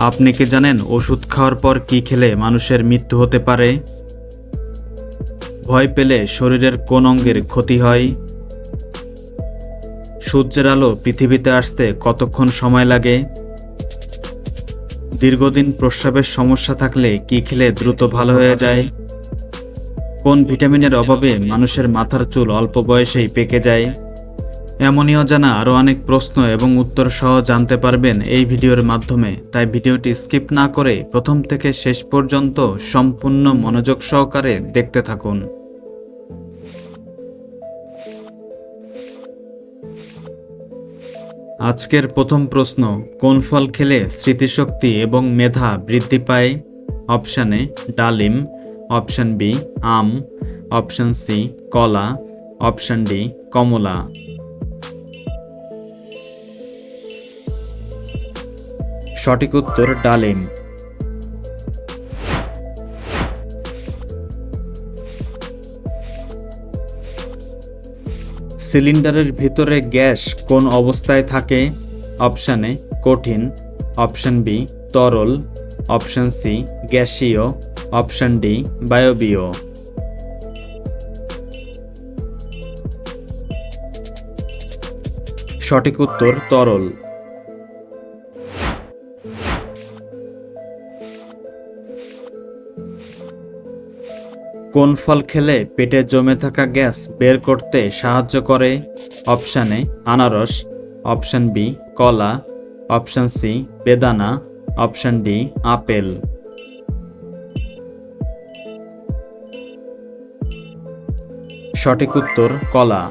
আপনি কি জানেন ওষুধ খাওয়ার পর কি খেলে মানুষের মৃত্যু হতে পারে? ভয় পেলে শরীরের কোন অঙ্গের ক্ষতি হয়? সূর্যের আলো পৃথিবীতে আসতে কতক্ষণ সময় লাগে? দীর্ঘদিন প্রস্রাবের সমস্যা থাকলে কি খেলে দ্রুত ভালো হয়ে যায়? কোন ভিটামিনের অভাবে মানুষের মাথার চুল অল্প বয়সেই পেকে যায়? এমনই অজানা আরও অনেক প্রশ্ন এবং উত্তর সহ জানতে পারবেন এই ভিডিওর মাধ্যমে। তাই ভিডিওটি স্কিপ না করে প্রথম থেকে শেষ পর্যন্ত সম্পূর্ণ মনোযোগ সহকারে দেখতে থাকুন। আজকের প্রথম প্রশ্ন, কোন ফল খেলে স্মৃতিশক্তি এবং মেধা বৃদ্ধি পায়? অপশান ডালিম। অপশান বি, আম। অপশান সি, কলা। অপশান ডি, কমলা। সঠিক উত্তর ডালিম। সিলিন্ডারের ভিতরে গ্যাস কোন অবস্থায় থাকে? অপশান এ, কঠিন। অপশান বি, তরল। অপশান সি, গ্যাসীয়। অপশান ডি, বায়বীয়। সঠিক উত্তর তরল। কোন ফল খেলে পেটে জমে থাকা গ্যাস বের করতে সাহায্য করে? অপশান এ, আনারস। অপশান বি, কলা। অপশান সি, বেদানা। অপশান ডি, আপেল। সঠিক উত্তর, কলা।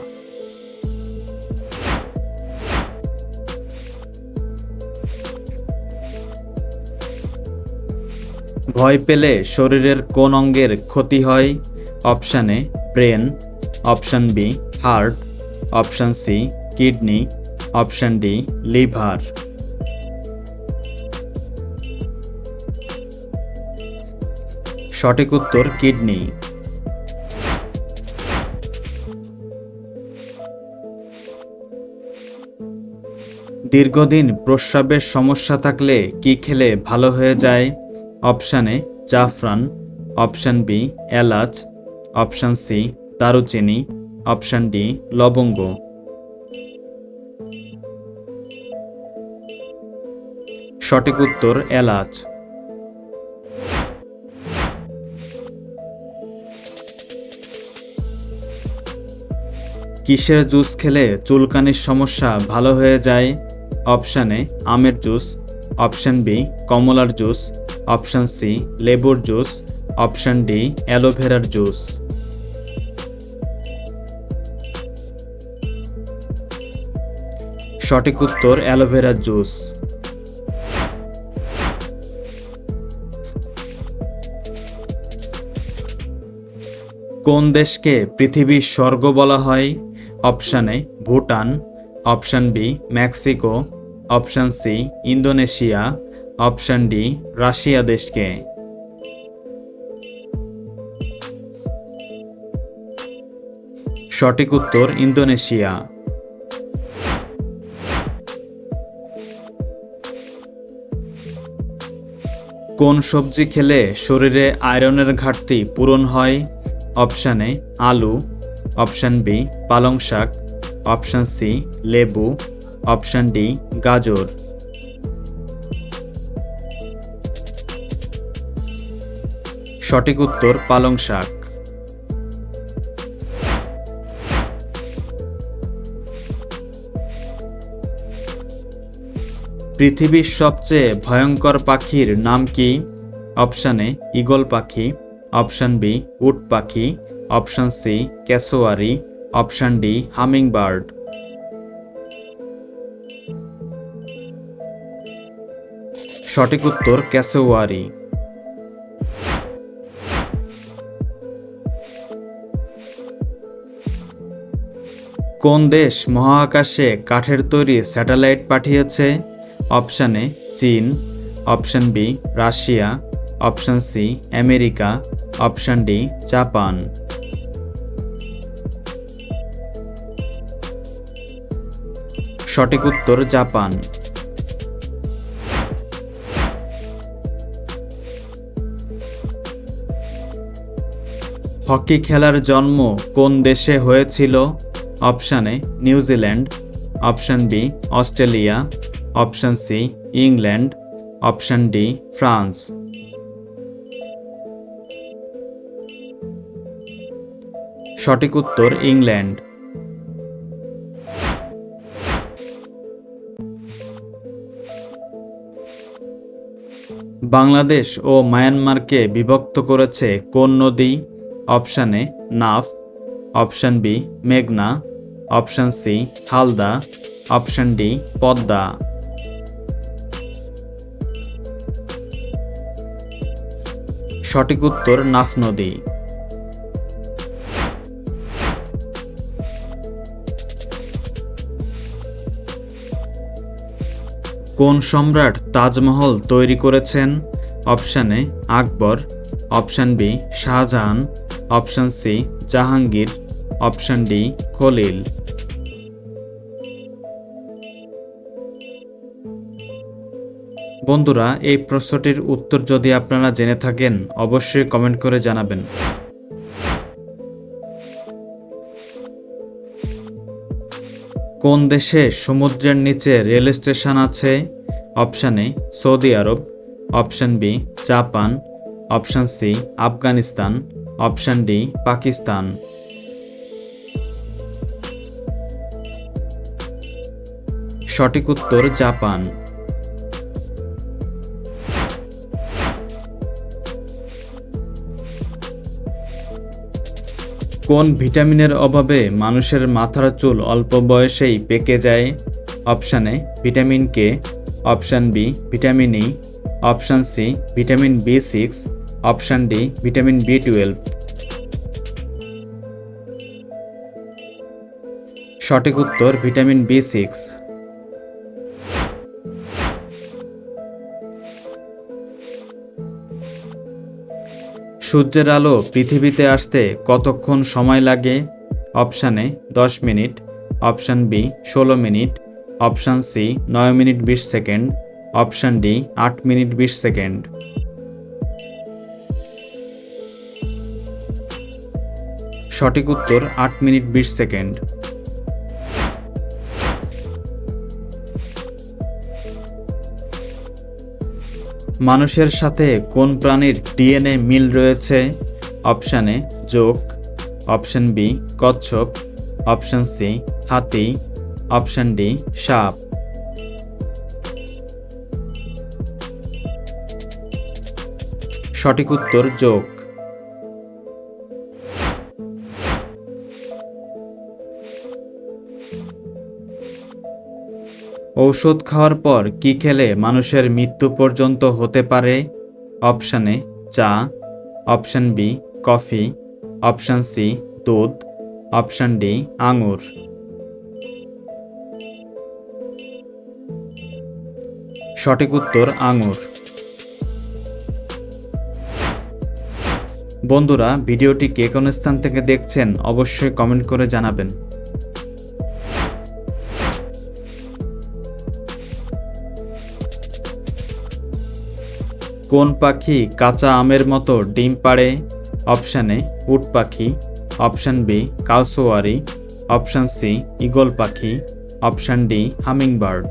ভয় পেলে শরীরের কোন অঙ্গের ক্ষতি হয়? Option A, brain. Option B, heart. Option C, kidney. Option D, liver. সঠিক উত্তর, কিডনি। দীর্ঘদিন প্রস্রাবের সমস্যা থাকলে কি খেলে ভালো হয়ে যায়? অপশান এ জাফরান, অপশান বি এলাচ, অপশান সি দারুচিনি, অপশান ডি লবঙ্গ। সঠিক উত্তর এলাচ। কিসের জুস খেলে চুলকানির সমস্যা ভালো হয়ে যায়? অপশান আমের জুস, অপশান বি কমলার জুস অপশান সি, লেবুর জুস, অপশান ডি, অ্যালোভেরার জুস। সঠিক উত্তর, অ্যালোভেরার জুস। কোন দেশকে পৃথিবীর স্বর্গ বলা হয়? Option A, Bhutan. Option B, Mexico. Option C, Indonesia. Option D, Russia দেশকে। সঠিক উত্তর, ইন্দোনেশিয়া। কোন সবজি খেলে শরীরে আয়রনের ঘাটতি পূরণ হয়? অপশানে আলু। অপশান বি, পালং শাক। অপশান সি, লেবু। অপশান ডি, গাজর। সঠিক উত্তর পালং শাক। পৃথিবীর সবচেয়ে ভয়ঙ্কর পাখির নাম কি? অপশান এ ইগল পাখি। অপশান বি, উট পাখি। Option C cassowary option D hummingbird সঠিক উত্তর ক্যাসোয়ারি কোন দেশ মহাকাশে কাঠের তৈরি স্যাটেলাইট পাঠিয়েছে? অপশান এ, চীন। Option B, Russia. Option C, America. Option D, Japan. সঠিক উত্তর, জাপান। হকি খেলার জন্ম কোন দেশে হয়েছিল? Option A New Zealand option B, Australia, option C, England, option D, France. সঠিক উত্তর ইংল্যান্ড। বাংলাদেশ ও মায়ানমারকে বিভক্ত করেছে কোন নদী? অপশান নাফ। অপশান বি, মেঘনা। Option C Halda. Option D Padma. সঠিক উত্তর নাফ নদী। কোন সম্রাট তাজমহল তৈরি করেছেন? Option A, Akbar. Option B, Shah Jahan. Option C, Jahangir. Option D, Khalil. বন্ধুরা, এই প্রশ্নটির উত্তর যদি আপনারা জেনে থাকেন, অবশ্যই কমেন্ট করে জানাবেন। কোন দেশে সমুদ্রের নিচে রেল স্টেশন আছে? Option A, Saudi Arab. Option B, Japan. Option C, Afghanistan. Option D, Pakistan. সঠিক উত্তর জাপান। কোন ভিটামিনের অভাবে মানুষের মাথার চুল অল্প বয়সেই পেকে যায়? Option A, vitamin K. Option B, vitamin E. Option C, vitamin B six. Option D, vitamin B twelve. সঠিক উত্তর ভিটামিন বি সিক্স। সূর্যের আলো পৃথিবীতে আসতে কতক্ষণ সময় লাগে? অপশানে দশ মিনিট। অপশান বি, ষোলো মিনিট। অপশান সি, নয় মিনিট বিশ সেকেন্ড। অপশান ডি, আট মিনিট বিশ সেকেন্ড। সঠিক উত্তর, আট মিনিট বিশ সেকেন্ড। মানুষের সাথে কোন প্রাণীর ডিএনএ মিল রয়েছে? অপশানে যোগ অপশান বি, কচ্ছপ। অপশান সি, হাতি। অপশান ডি, সাপ। সঠিক উত্তর যোগ ঔষধ খাওয়ার পর কি খেলে মানুষের মৃত্যু পর্যন্ত হতে পারে? অপশান এ, চা। Option B, coffee. Option C, দুধ। অপশান ডি, আঙুর। সঠিক উত্তর, আঙুর। বন্ধুরা, ভিডিওটি কে কোন স্থান থেকে দেখছেন অবশ্যই কমেন্ট করে জানাবেন। কোন পাখি কাঁচা আমের মতো ডিম পাড়ে? অপশান এ, উট পাখি। Option B cassowary option C eagle পাখি। অপশান ডি হামিং বার্ড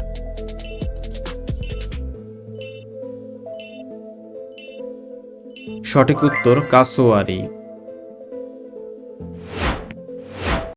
সঠিক উত্তর কাসোয়ারি